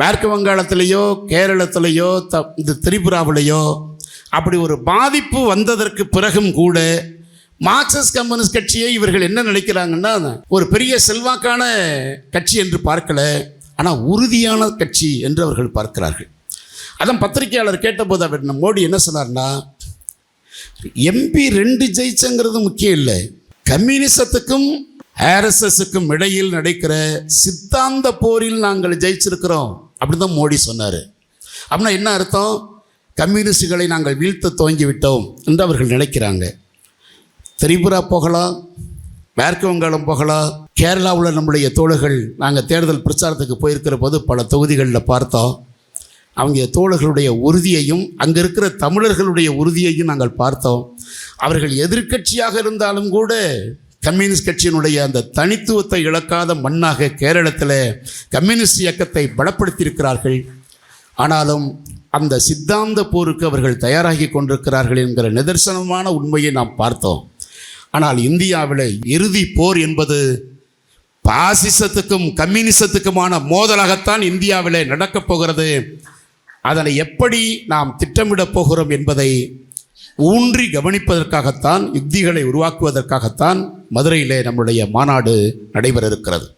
மேற்கு வங்காளத்திலேயோ கேரளத்திலேயோ த இந்த திரிபுராவிலேயோ அப்படி ஒரு பாதிப்பு வந்ததற்கு பிறகும் கூட மார்க்சிஸ்ட் கம்யூனிஸ்ட் கட்சியை இவர்கள் என்ன நினைக்கிறாங்கன்னா ஒரு பெரிய செல்வாக்கான கட்சி என்று பார்க்கல ஆனால் உறுதியான கட்சி என்று அவர்கள் பார்க்கிறார்கள். அதான் பத்திரிகையாளர் கேட்டபோது அவர் நம்ம மோடி என்ன சொன்னார்னா எம்பி ரெண்டு ஜெயிச்சங்கிறது முக்கியம் இல்லை. கம்யூனிசத்துக்கும் ஆர்எஸ்எஸுக்கும் இடையில் நடக்கிற சித்தாந்த போரில் நாங்கள் ஜெயிச்சிருக்கிறோம். அப்படி தான் மோடி சொன்னார். அப்படின்னா என்ன அர்த்தம்? கம்யூனிஸ்டுகளை நாங்கள் வீழ்த்த துவங்கி விட்டோம் என்று அவர்கள் நினைக்கிறாங்க. திரிபுரா போகலாம் மேற்கு வங்காளம் போகலாம் கேரளாவில் நம்முடைய தோழர்கள் நாங்கள் தேர்தல் பிரச்சாரத்துக்கு போயிருக்கிற போது பல தொகுதிகளில் பார்த்தோம். அவங்க தோழர்களுடைய உறுதியையும் அங்கே இருக்கிற தமிழர்களுடைய உறுதியையும் நாங்கள் பார்த்தோம். அவர்கள் எதிர்க்கட்சியாக இருந்தாலும் கூட கம்யூனிஸ்ட் கட்சியினுடைய அந்த தனித்துவத்தை இழக்காத மண்ணாக கேரளத்தில் கம்யூனிஸ்ட் இயக்கத்தை பலப்படுத்தியிருக்கிறார்கள். ஆனாலும் அந்த சித்தாந்த போருக்கு அவர்கள் தயாராகி கொண்டிருக்கிறார்கள் என்கிற நிதர்சனமான உண்மையை நாம் பார்த்தோம். ஆனால் இந்தியாவில் இறுதி போர் என்பது பாசிசத்துக்கும் கம்யூனிசத்துக்குமான மோதலாகத்தான் இந்தியாவில் நடக்கப் போகிறது. அதனை எப்படி நாம் திட்டமிடப் போகிறோம் என்பதை ஊன்றி கவனிப்பதற்காகத்தான் யுக்திகளை உருவாக்குவதற்காகத்தான் மதுரையிலே நம்முடைய மாநாடு நடைபெற இருக்கிறது.